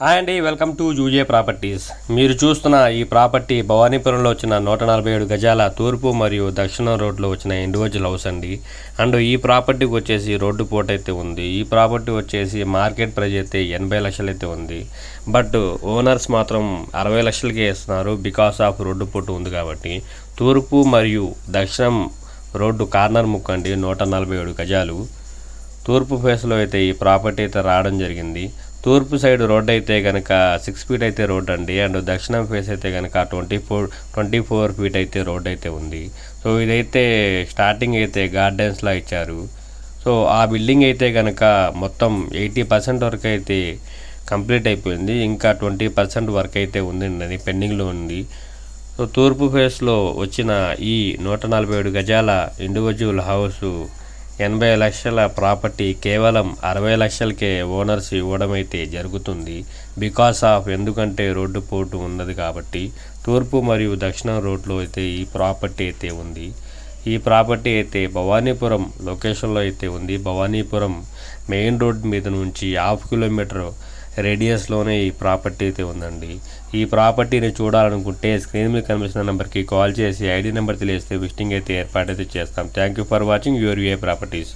Hi అండి welcome to José properties. మీరు చూస్తున్న ఈ ప్రాపర్టీ భవానీపురంలో వచ్చిన నూట నలభై ఏడు గజాల తూర్పు మరియు దక్షిణ రోడ్లో వచ్చిన ఇండివిజువల్ హౌస్ అండి. అండ్ ఈ ప్రాపర్టీకి వచ్చేసి రోడ్డు పోట్ అయితే ఉంది. ఈ ప్రాపర్టీ వచ్చేసి మార్కెట్ ప్రైజ్ అయితే ఎనభై లక్షలు అయితే ఉంది. బట్ ఓనర్స్ మాత్రం అరవై లక్షలకే ఇస్తున్నారు బికాస్ ఆఫ్ రోడ్డు పోటు ఉంది కాబట్టి. తూర్పు మరియు దక్షిణం రోడ్డు కార్నర్ ముక్క అండి నూట నలభై ఏడు గజాలు. తూర్పు ఫేస్లో అయితే ఈ ప్రాపర్టీ అయితే రావడం జరిగింది. తూర్పు సైడ్ రోడ్ అయితే కనుక సిక్స్ ఫీట్ అయితే రోడ్ అండి. అండ్ దక్షిణం ఫేస్ అయితే కనుక twenty four twenty four feet అయితే రోడ్ అయితే ఉంది. సో ఇదైతే స్టార్టింగ్ అయితే గార్డెన్స్లా ఇచ్చారు. సో ఆ బిల్డింగ్ అయితే కనుక మొత్తం ఎయిటీ పర్సెంట్ వరకు అయితే కంప్లీట్ అయిపోయింది. ఇంకా ట్వంటీ పర్సెంట్ వర్క్ అయితే ఉందండి అది పెండింగ్లో ఉంది. సో తూర్పు ఫేస్లో వచ్చిన ఈ నూట నలభై ఏడు గజాల ఇండివిజువల్ హౌస్ ఎనభై లక్షల ప్రాపర్టీ కేవలం అరవై లక్షలకే ఓనర్స్ ఇవ్వడం అయితే జరుగుతుంది. బికాస్ ఆఫ్ ఎందుకంటే రోడ్డు పోటు ఉన్నది కాబట్టి తూర్పు మరియు దక్షిణ రోడ్లో అయితే ఈ ప్రాపర్టీ అయితే ఉంది. ఈ ప్రాపర్టీ అయితే భవానీపురం లొకేషన్లో అయితే ఉంది. భవానీపురం మెయిన్ రోడ్ మీద నుంచి హాఫ్ కిలోమీటర్ రేడియస్లోనే ఈ ప్రాపర్టీ అయితే ఉందండి. ఈ ప్రాపర్టీని చూడాలనుకుంటే స్క్రీన్ మీద కనిపిస్తున్న నెంబర్కి కాల్ చేసి ఐడి నెంబర్ తెలియస్తే విజిటింగ్ అయితే ఏర్పాటు అయితే చేస్తాం. Thank you for watching your UA properties.